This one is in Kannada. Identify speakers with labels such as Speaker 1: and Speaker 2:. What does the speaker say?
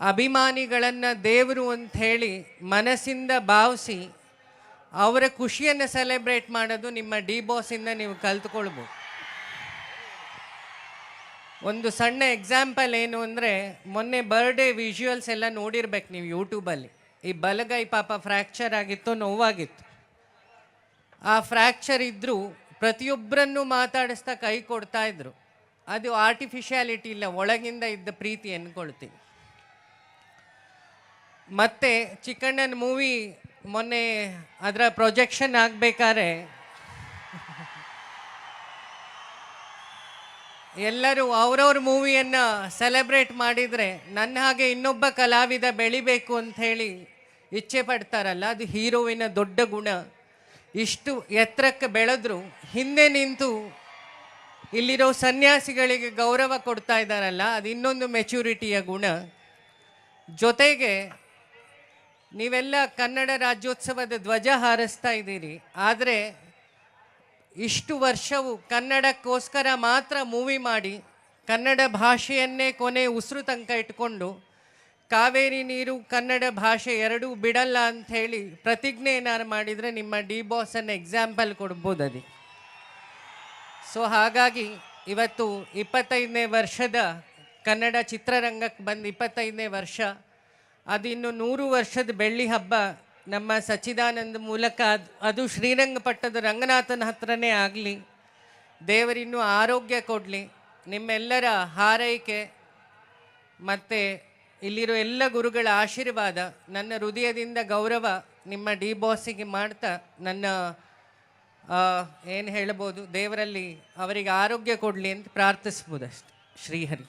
Speaker 1: ಅಭಿಮಾನಿಗಳನ್ನು ದೇವರು ಅಂತ ಹೇಳಿ ಮನಸ್ಸಿಂದ ಭಾವಿಸಿ ಅವರ ಖುಷಿಯನ್ನು ಸೆಲೆಬ್ರೇಟ್ ಮಾಡೋದು ನಿಮ್ಮ ಡಿ ಬಾಸಿಂದ ನೀವು ಕಲ್ತ್ಕೊಳ್ಬೋದು. ಒಂದು ಸಣ್ಣ ಎಕ್ಸಾಂಪಲ್ ಏನು ಅಂದರೆ ಮೊನ್ನೆ ಬರ್ಡೇ ವಿಜುವಲ್ಸ್ ಎಲ್ಲ ನೋಡಿರ್ಬೇಕು ನೀವು ಯೂಟ್ಯೂಬಲ್ಲಿ ಈ ಬಲಗೈ ಪಾಪ ಫ್ರ್ಯಾಕ್ಚರ್ ಆಗಿತ್ತು ನೋವಾಗಿತ್ತು. ಆ ಫ್ರ್ಯಾಕ್ಚರ್ ಇದ್ದರೂ ಪ್ರತಿಯೊಬ್ಬರನ್ನು ಮಾತಾಡಿಸ್ತಾ ಕೈ ಕೊಡ್ತಾ ಇದ್ರು. ಅದು ಆರ್ಟಿಫಿಷಿಯಾಲಿಟಿ ಇಲ್ಲ, ಒಳಗಿಂದ ಇದ್ದ ಪ್ರೀತಿ ಅನ್ಕೊಳ್ತೀನಿ ಮತ್ತೆ ಚಿಕ್ಕಣ್ಣನ ಮೂವಿ ಮೊನ್ನೆ ಅದರ ಪ್ರೊಜೆಕ್ಷನ್ ಆಗಬೇಕಾದ್ರೆ ಎಲ್ಲರೂ ಅವ್ರವ್ರ ಮೂವಿಯನ್ನು ಸೆಲೆಬ್ರೇಟ್ ಮಾಡಿದರೆ ನನ್ನ ಹಾಗೆ ಇನ್ನೊಬ್ಬ ಕಲಾವಿದ ಬೆಳಿಬೇಕು ಅಂತ ಹೇಳಿ ಇಚ್ಛೆ ಪಡ್ತಾರಲ್ಲ, ಅದು ಹೀರೋವಿನ ದೊಡ್ಡ ಗುಣ. ಇಷ್ಟು ಎತ್ತರಕ್ಕೆ ಬೆಳೆದ್ರು ಹಿಂದೆ ನಿಂತು ಇಲ್ಲಿರೋ ಸನ್ಯಾಸಿಗಳಿಗೆ ಗೌರವ ಕೊಡ್ತಾ ಇದ್ದಾರಲ್ಲ, ಅದು ಇನ್ನೊಂದು ಮೆಚುರಿಟಿಯ ಗುಣ. ಜೊತೆಗೆ ನೀವೆಲ್ಲ ಕನ್ನಡ ರಾಜ್ಯೋತ್ಸವದ ಧ್ವಜ ಹಾರಿಸ್ತಾ ಇದ್ದೀರಿ. ಆದರೆ ಇಷ್ಟು ವರ್ಷವು ಕನ್ನಡಕ್ಕೋಸ್ಕರ ಮಾತ್ರ ಮೂವಿ ಮಾಡಿ, ಕನ್ನಡ ಭಾಷೆಯನ್ನೇ ಕೊನೆ ಉಸಿರು ತನಕ ಇಟ್ಕೊಂಡು, ಕಾವೇರಿ ನೀರು ಕನ್ನಡ ಭಾಷೆ ಎರಡೂ ಬಿಡಲ್ಲ ಅಂತ ಹೇಳಿ ಪ್ರತಿಜ್ಞೆ ಏನಾರು ಮಾಡಿದರೆ ನಿಮ್ಮ ಡಿ ಬಾಸನ್ನು ಎಕ್ಸಾಂಪಲ್ ಕೊಡ್ಬೋದು ಅದು ಸೊ ಹಾಗಾಗಿ ಇವತ್ತು ಇಪ್ಪತ್ತೈದನೇ ವರ್ಷದ ಕನ್ನಡ ಚಿತ್ರರಂಗಕ್ಕೆ ಬಂದು ಇಪ್ಪತ್ತೈದನೇ ವರ್ಷ ಅದು ಇನ್ನು ನೂರು ವರ್ಷದ ಬೆಳ್ಳಿ ಹಬ್ಬ ನಮ್ಮ ಸಚ್ಚಿದಾನಂದ ಮೂಲಕ ಅದು ಅದು ಶ್ರೀರಂಗಪಟ್ಟದ ರಂಗನಾಥನ ಹತ್ರನೇ ಆಗಲಿ, ದೇವರಿನ್ನೂ ಆರೋಗ್ಯ ಕೊಡಲಿ, ನಿಮ್ಮೆಲ್ಲರ ಹಾರೈಕೆ ಮತ್ತು ಇಲ್ಲಿರೋ ಎಲ್ಲ ಗುರುಗಳ ಆಶೀರ್ವಾದ, ನನ್ನ ಹೃದಯದಿಂದ ಗೌರವ ನಿಮ್ಮ ಡಿ ಬಾಸಿಗೆ ಮಾಡ್ತಾ ನನ್ನ ಏನು ಹೇಳ್ಬೋದು, ದೇವರಲ್ಲಿ ಅವರಿಗೆ ಆರೋಗ್ಯ ಕೊಡಲಿ ಅಂತ ಪ್ರಾರ್ಥಿಸ್ಬೋದು ಅಷ್ಟೆ ಶ್ರೀಹರಿ.